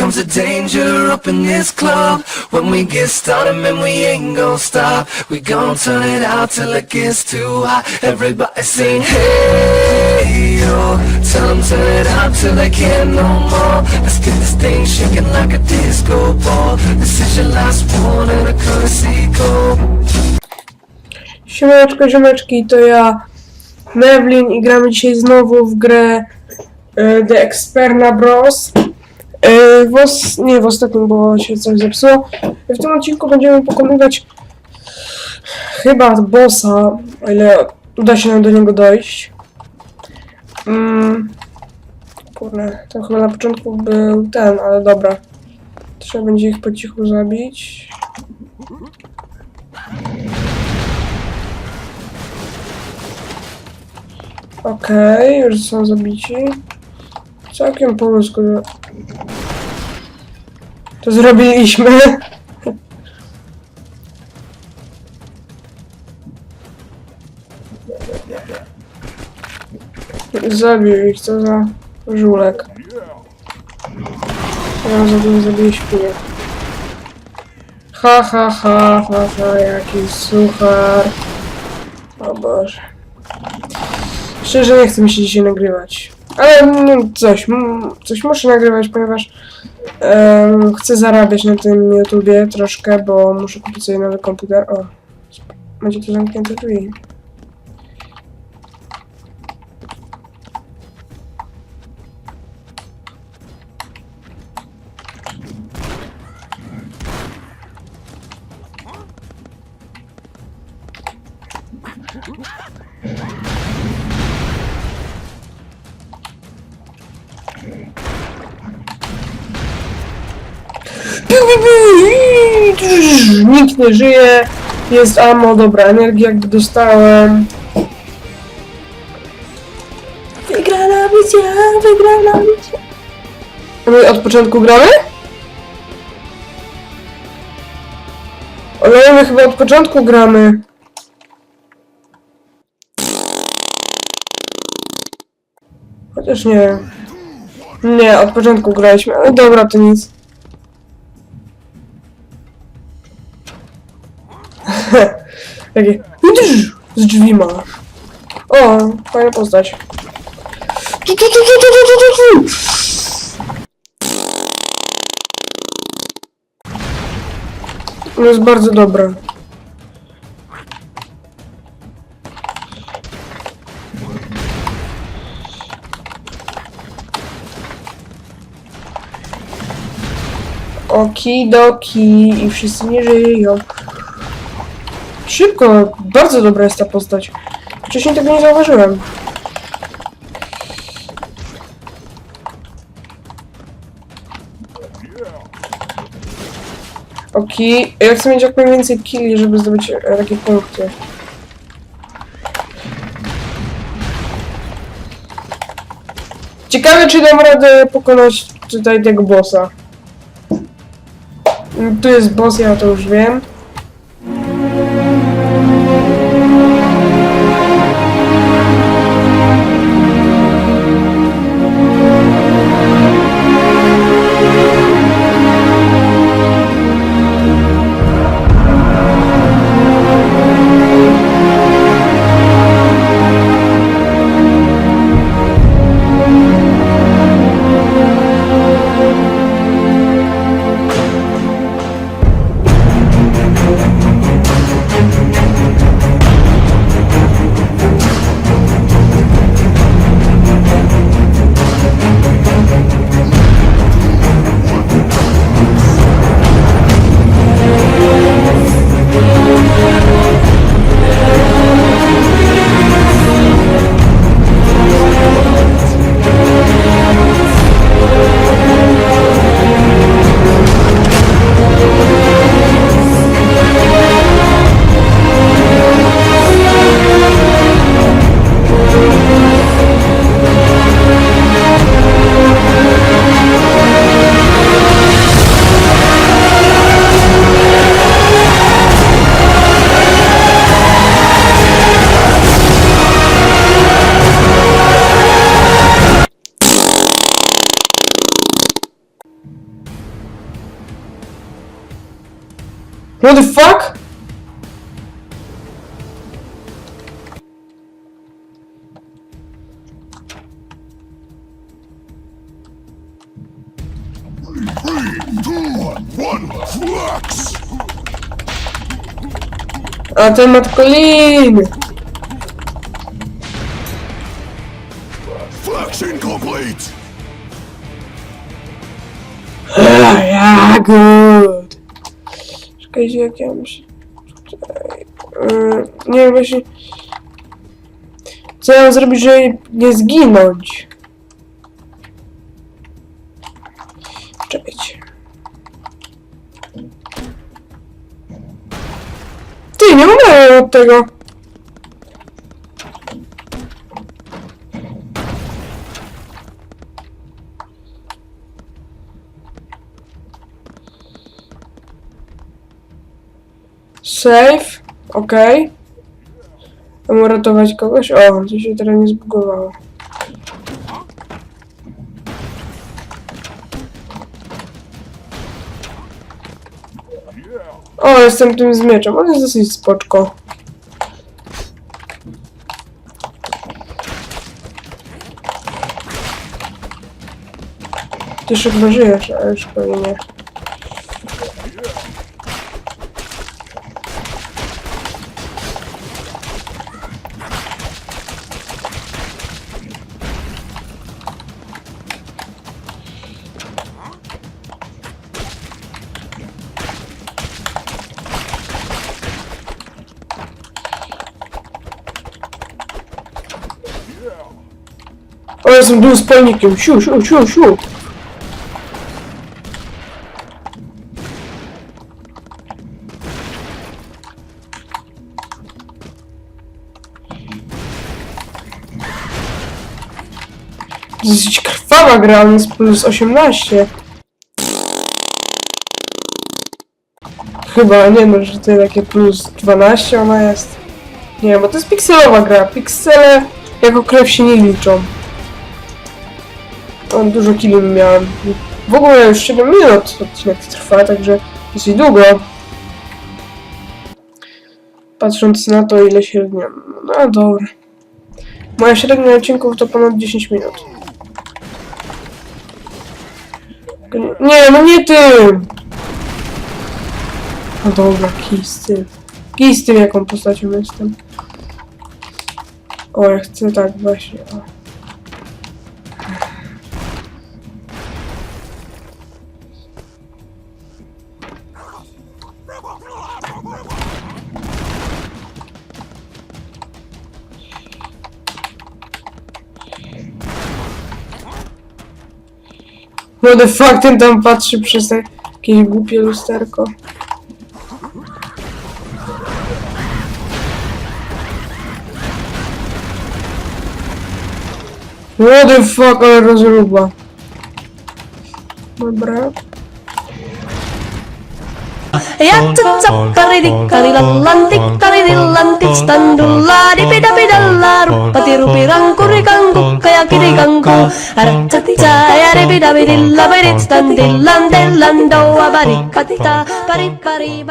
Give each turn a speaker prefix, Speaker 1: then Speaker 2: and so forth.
Speaker 1: comes the danger up in this club. When we get started, man, we ain't gon' stop. We gon' turn it out till it gets too hot. Everybody sing, hey, yo. Tell 'em turn it out till they can't no more. Let's get this thing shaking like a disco ball. This is your last one and a courtesy call.
Speaker 2: Ziomeczki, to ja, Mewlin i gramy dzisiaj znowu w grę The Experna Bros. E, w os- nie, w ostatnim, bo się coś zepsuło. W tym odcinku będziemy pokonywać chyba bossa, o ile uda się nam do niego dojść. Mm, kurde, to chyba na początku był ten, ale dobra. Trzeba będzie ich po cichu zabić. Okej, już są zabici. Całkiem po ludzku. To zrobiliśmy. Zabił ich, co za żulek. Zabił, zabił świnie. Ha, ha, ha, ha, ha, jaki suchar. O Boże. Szczerze nie chce mi się dzisiaj nagrywać. Ale no, coś, mm, coś muszę nagrywać, ponieważ em, chcę zarabiać na tym YouTubie troszkę, bo muszę kupić sobie nowy komputer. O, macie tu zamknięte drzwi. Nikt nie żyje. Jest ammo, dobra, energię jakby dostałem. Wygrana misja, wygrana misja. My od początku gramy? Ale my chyba od początku gramy. Chociaż nie. Nie, od początku graliśmy, ale dobra, to nic. Takie uderz z drzwi masz. O, fajna postać. To jest bardzo dobre. Okidoki i wszyscy nie żyją. Szybko, bardzo dobra jest ta postać. Wcześniej tego nie zauważyłem. Oki, ja chcę mieć jak najwięcej killi, żeby zdobyć e, takie punkty. Ciekawe, czy dam radę pokonać tutaj tego bossa. Mm, Tu jest boss, ja to już wiem. What the fuck? A ten ma tylko liny.
Speaker 3: Flex incomplete!
Speaker 2: Ah, ja, good. Czekajcie, jak ja muszę... Tutaj... Yy, nie wiem właśnie... Co ja mam zrobić, żeby nie zginąć? Czekajcie. Ty, nie mogę od tego. Save. Okay. Mam uratować kogoś? O, to się teraz nie zbugowało. O, jestem tym z mieczem. On jest dosyć spoczko. Ty już chyba żyjesz, ale już pewnie nie. O, jestem dół z palnikiem. Siu, siu, siu, siu. Dosyć krwawa gra, on jest plus 18. Chyba, nie no, że to takie plus 12 ona jest. Nie, bo to jest pikselowa gra. Piksele jako krew się nie liczą. On dużo killi miałem. W ogóle już 7 minut odcinek trwa, także dosyć długo. Patrząc na to, ile średnia. No dobra. Moja średnia odcinków to ponad 10 minut. Nie, no nie tym! No dobra, z tym, jaką postacią jestem. O, ja chcę tak właśnie. O. No the fuck, ten tam patrzy przez jakieś głupie lusterko. What the fuck, ale rozruba. Dobra.
Speaker 4: Yatsatsakkaridikkarilallantikkaririllantit standullaadipidapidallaaruppatirupirankkurikanku kajakirikanku Aratsatitsa yaripidapidillapiditstandillantellandoa parikatita paripari